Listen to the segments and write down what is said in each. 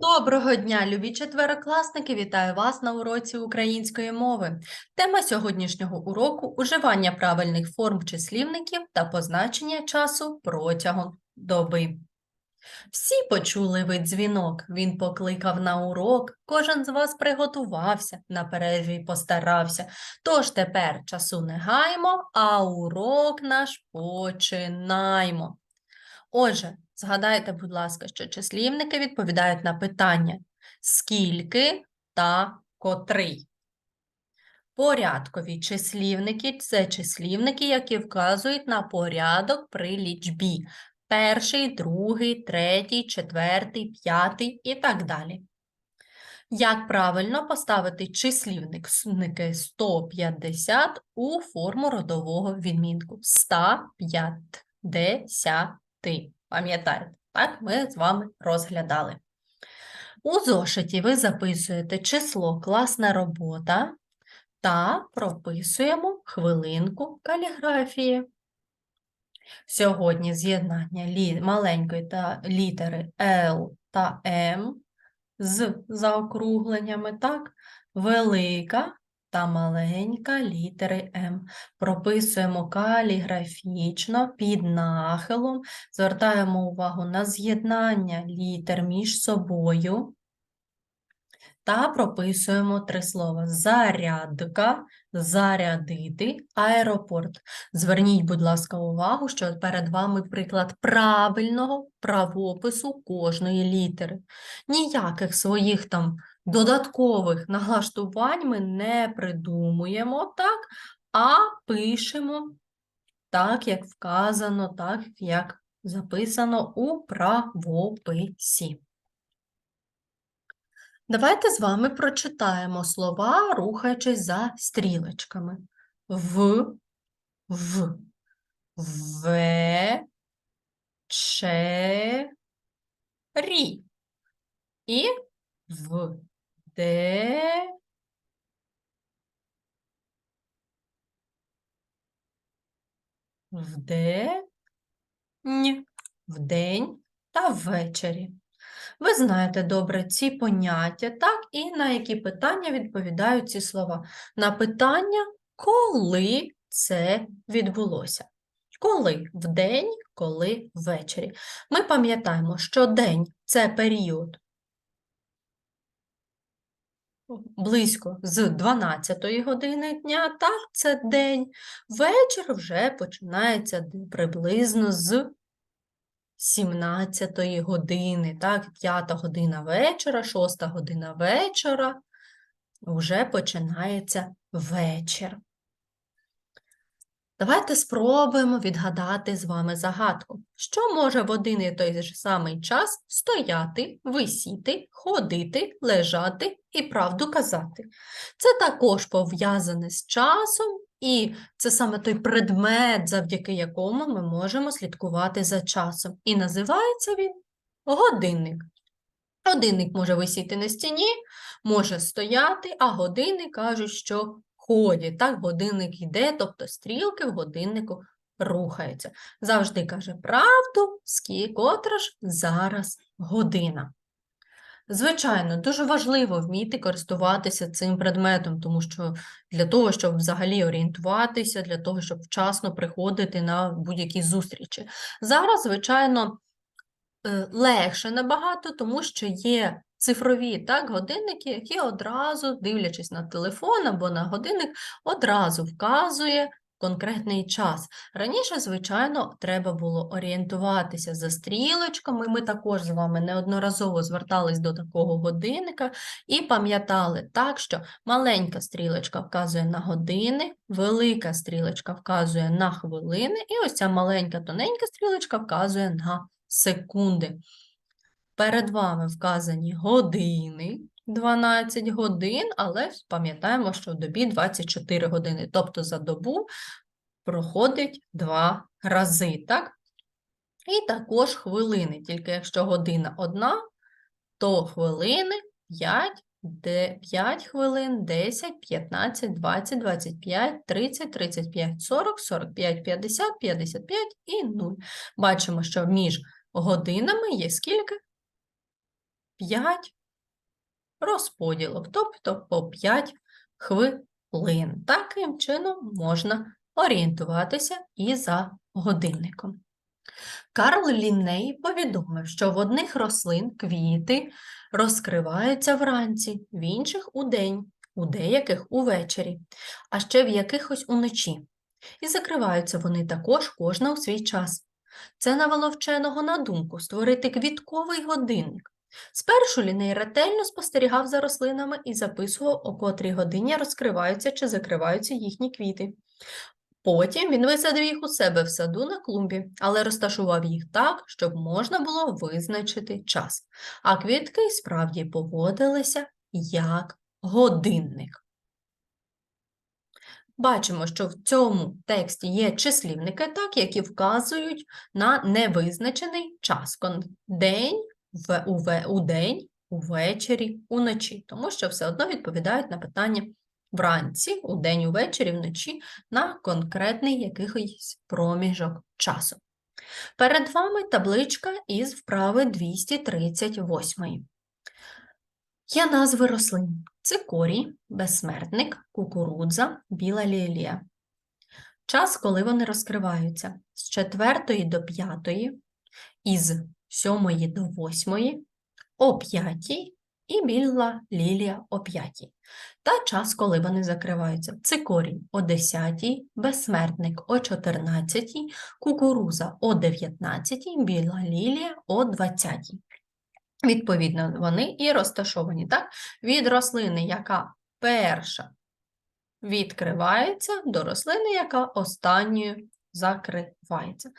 Доброго дня, любі четверокласники! Вітаю вас на уроці української мови. Тема сьогоднішнього уроку уживання правильних форм числівників та позначення часу протягом доби. Всі почули ви дзвінок, він покликав на урок, кожен з вас приготувався, на перерві постарався. Тож тепер часу не гаймо, а урок наш починаймо. Отже, згадайте, будь ласка, що числівники відповідають на питання скільки та котрий. Порядкові числівники це числівники, які вказують на порядок при лічбі. Перший, другий, третій, четвертий, п'ятий і так далі. Як правильно поставити числівник сники 150 у форму родового відмінку 150 ти. Пам'ятаєте, так ми з вами розглядали. У зошиті ви записуєте число класна робота та прописуємо хвилинку каліграфії. Сьогодні з'єднання маленької та літери L та M з заокругленнями, так, велика та маленька літери М. Прописуємо каліграфічно під нахилом, звертаємо увагу на з'єднання літер між собою та прописуємо три слова: зарядка, зарядити, аеропорт. Зверніть, будь ласка, увагу, що перед вами приклад правильного правопису кожної літери. Ніяких своїх там додаткових налаштувань ми не придумуємо, так, а пишемо так, як вказано, так, як записано у правописі. Давайте з вами прочитаємо слова, рухаючись за стрілочками. В, в, ве, че, рі. І в, де, вдень, вдень та ввечері. Ви знаєте добре ці поняття, так, і на які питання відповідають ці слова. На питання, коли це відбулося. Коли вдень, коли ввечері. Ми пам'ятаємо, що день це період близько з 12 години дня, так, це день. Вечір вже починається приблизно з 17 години, так, 5 година вечора, 6 година вечора, вже починається вечір. Давайте спробуємо відгадати з вами загадку. Що може в один і той же самий час стояти, висіти, ходити, лежати і правду казати? Це також пов'язане з часом, і це саме той предмет, завдяки якому ми можемо слідкувати за часом. І називається він годинник. Годинник може висіти на стіні, може стояти, а години кажуть, що ходять. Так, годинник йде, тобто стрілки в годиннику рухаються. Завжди каже правду, котра ж зараз година. Звичайно, дуже важливо вміти користуватися цим предметом, тому що для того, щоб взагалі орієнтуватися, для того, щоб вчасно приходити на будь-які зустрічі. Зараз, звичайно, е, легше набагато, тому що є цифрові так, годинники, які одразу, дивлячись на телефон або на годинник, одразу вказує конкретний час. Раніше, звичайно, треба було орієнтуватися за стрілочками. Ми також з вами неодноразово звертались до такого годинника і пам'ятали так, що маленька стрілочка вказує на години, велика стрілочка вказує на хвилини, і ось ця маленька тоненька стрілочка вказує на секунди. Перед вами вказані години, 12 годин, але пам'ятаємо, що в добі 24 години, тобто за добу проходить два рази, так? І також хвилини, тільки якщо година одна, то хвилини 5, 5 хвилин, 10, 15, 20, 25, 30, 35, 40, 45, 50, 55 і 0. Бачимо, що між годинами є скільки? 5 розподілок, тобто по 5 хвилин. Таким чином можна орієнтуватися і за годинником. Карл Лінней повідомив, що в одних рослин квіти розкриваються вранці, в інших удень, у деяких увечері, а ще в якихось уночі. І закриваються вони також кожна у свій час. Це навело вченого на думку створити квітковий годинник. Спершу Ліней ретельно спостерігав за рослинами і записував, о котрій годині розкриваються чи закриваються їхні квіти. Потім він висадив їх у себе в саду на клумбі, але розташував їх так, щоб можна було визначити час. А квітки справді поводилися як годинник. Бачимо, що в цьому тексті є числівники, так, які вказують на невизначений час. День, в, уве, у день, увечері, уночі, тому що все одно відповідають на питання вранці, у день, увечері, вночі на конкретний якийсь проміжок часу. Перед вами табличка із вправи 238. Є назви рослин: цикорій, безсмертник, кукурудза, біла лілія. Час, коли вони розкриваються з 4 до 5, із 7 до 8, о 5 і біла лілія о 5. Та час, коли вони закриваються. Цикорій о 10, безсмертник о 14, кукуруза о 19, біла лілія о 20. Відповідно, вони і розташовані так? від рослини, яка перша відкривається, до рослини, яка останньою закривається.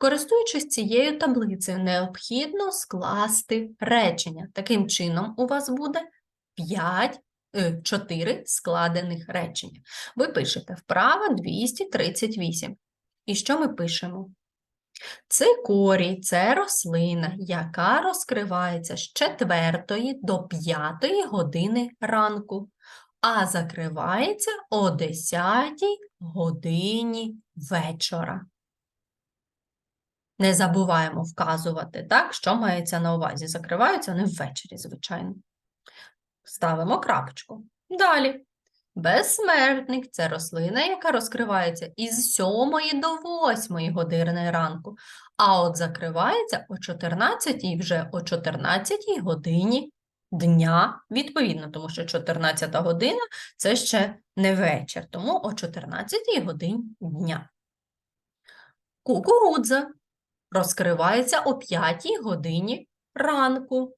Користуючись цією таблицею, необхідно скласти речення. Таким чином, у вас буде 5, 4 складених речення. Ви пишете вправа 238. І що ми пишемо? Цикорій – це рослина, яка розкривається з 4 до 5 години ранку, а закривається о 10 годині вечора. Не забуваємо вказувати, так, що мається на увазі. Закриваються вони ввечері, звичайно. Ставимо крапочку. Далі. Безсмертник це рослина, яка розкривається із 7 до 8 години ранку, а от закривається о 14 вже о 14 годині дня, відповідно, тому що 14 година це ще не вечір, тому о 14 годині дня. Кукурудза розкривається о 5 годині ранку,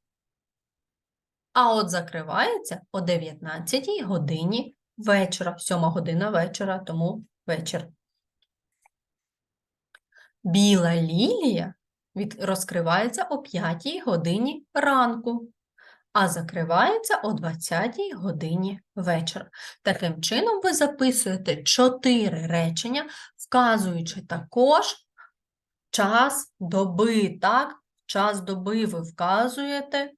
а от закривається о 19 годині вечора, 7 година вечора, тому вечір. Біла лілія розкривається о 5 годині ранку, а закривається о 20 годині вечора. Таким чином, ви записуєте 4 речення, вказуючи також час доби, так? Час доби ви вказуєте,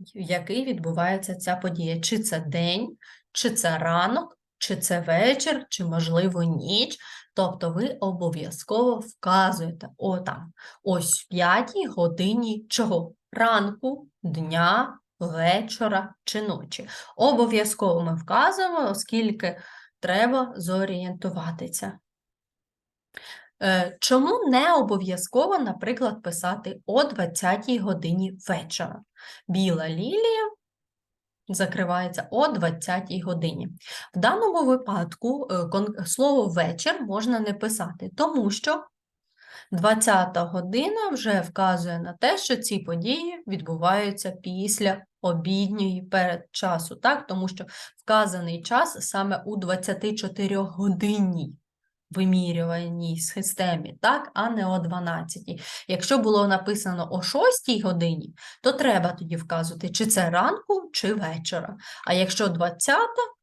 в який відбувається ця подія. Чи це день, чи це ранок, чи це вечір, чи, можливо, ніч. Тобто ви обов'язково вказуєте о, там, ось 5 годині чого? Ранку, дня, вечора чи ночі. Обов'язково ми вказуємо, оскільки треба зорієнтуватися. Е, Чому не обов'язково, наприклад, писати о 20 годині вечора? Біла лілія закривається о 20 годині. В даному випадку е, слово вечір можна не писати, тому що 20 година вже вказує на те, що ці події відбуваються після обідньої перед часу, так? тому що вказаний час саме у 24-годинній вимірюваній системі, так, а не о 12. Якщо було написано о 6 годині, то треба тоді вказувати, чи це ранку, чи вечора. А якщо 20,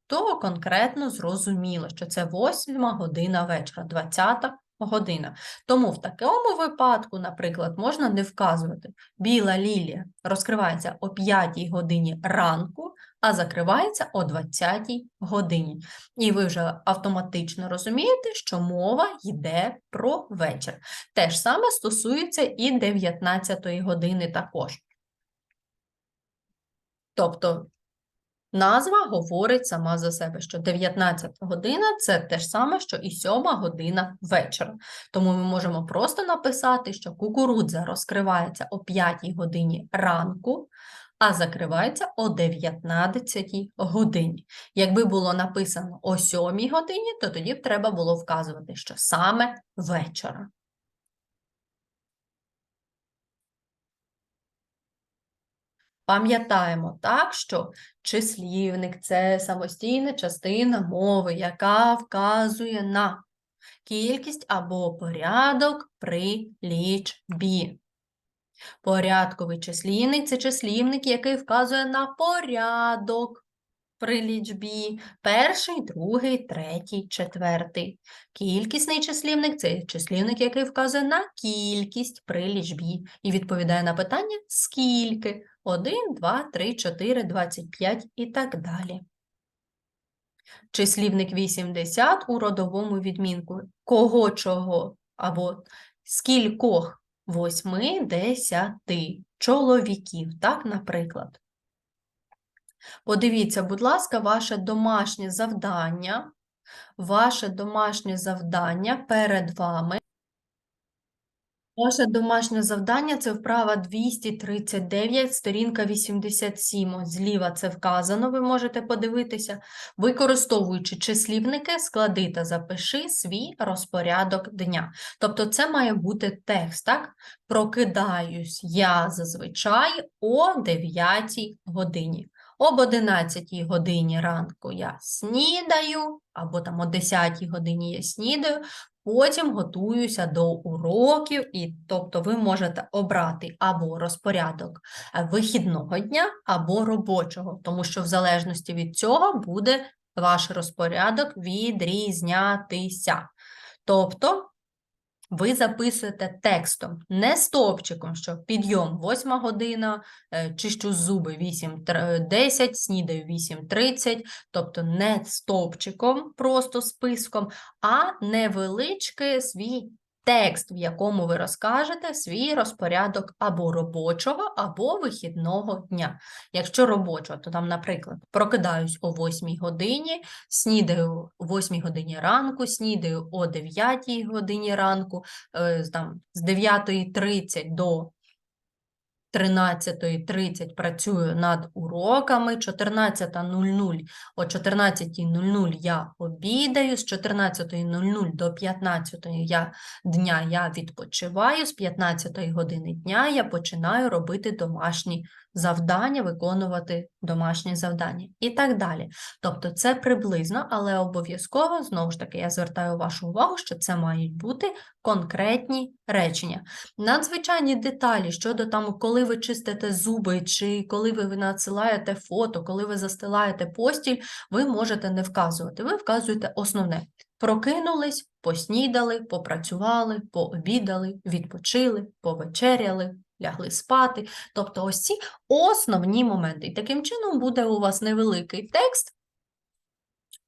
то конкретно зрозуміло, що це 8 година вечора, 20 година. Тому в такому випадку, наприклад, можна не вказувати. Біла лілія розкривається о 5 годині ранку, а закривається о 20 годині. І ви вже автоматично розумієте, що мова йде про вечір. Те ж саме стосується і 19 години також. Тобто назва говорить сама за себе, що 19 година це те ж саме, що і 7 година вечора. Тому ми можемо просто написати, що кукурудза розкривається о 5 годині ранку, а закривається о 19 годині. Якби було написано о 7 годині, то тоді б треба було вказувати, що саме вечора. Пам'ятаємо так, що числівник це самостійна частина мови, яка вказує на кількість або порядок при лічбі. Порядковий числівник це числівник, який вказує на порядок при лічбі. Перший, другий, третій, четвертий. Кількісний числівник це числівник, який вказує на кількість при лічбі і відповідає на питання скільки. 1, 2, 3, 4, 25 і так далі. Числівник 80 у родовому відмінку кого чого або скількох восьми, десяти чоловіків, так, наприклад. Подивіться, будь ласка, ваше домашнє завдання. Ваше домашнє завдання перед вами. Ваше домашнє завдання це вправа 239, сторінка 87. Зліва це вказано, ви можете подивитися. Використовуючи числівники, склади та запиши свій розпорядок дня. Тобто це має бути текст, так? Прокидаюсь я зазвичай о 9 годині. Об 11 годині ранку я снідаю, або там о 10 годині я снідаю, Потім готуюся до уроків, і тобто ви можете обрати або розпорядок вихідного дня, або робочого, тому що в залежності від цього буде ваш розпорядок відрізнятися. Тобто ви записуєте текстом, не стовпчиком, що підйом 8 година, е, чищу зуби 8.10, снідаю 8.30, тобто не стовпчиком, просто списком, а невеличкий свій текст, в якому ви розкажете свій розпорядок або робочого, або вихідного дня. Якщо робочого, то там, наприклад, прокидаюсь о 8 годині, снідаю о 8 годині ранку, снідаю о 9 годині ранку, е, там, з 9.30 до 13.30 працюю над уроками, 14.00 о 14.00 я обідаю, з 14.00 до 15 я, дня я відпочиваю, з 15 години дня я починаю робити домашні завдання, виконувати домашні завдання і так далі. Тобто це приблизно, але обов'язково, знову ж таки, я звертаю вашу увагу, що це мають бути конкретні речення. Надзвичайні деталі щодо там, коли ви чистите зуби, чи коли ви надсилаєте фото, коли ви застилаєте постіль, ви можете не вказувати. Ви вказуєте основне. Прокинулись, поснідали, попрацювали, пообідали, відпочили, повечеряли, лягли спати. Тобто ось ці основні моменти. І таким чином буде у вас невеликий текст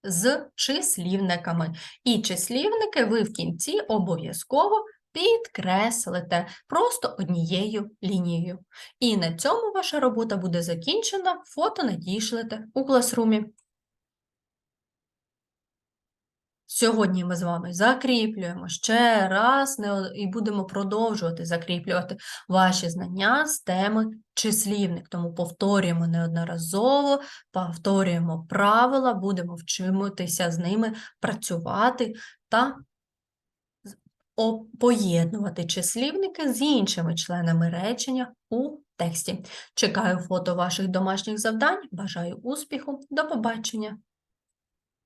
з числівниками. І числівники ви в кінці обов'язково підкреслите просто однією лінією. І на цьому ваша робота буде закінчена, фото надішлете у класрумі. Сьогодні ми з вами закріплюємо ще раз і будемо продовжувати закріплювати ваші знання з теми числівник. Тому повторюємо неодноразово, повторюємо правила, будемо вчитися з ними працювати та поєднувати числівники з іншими членами речення у тексті. Чекаю фото ваших домашніх завдань, бажаю успіху, до побачення!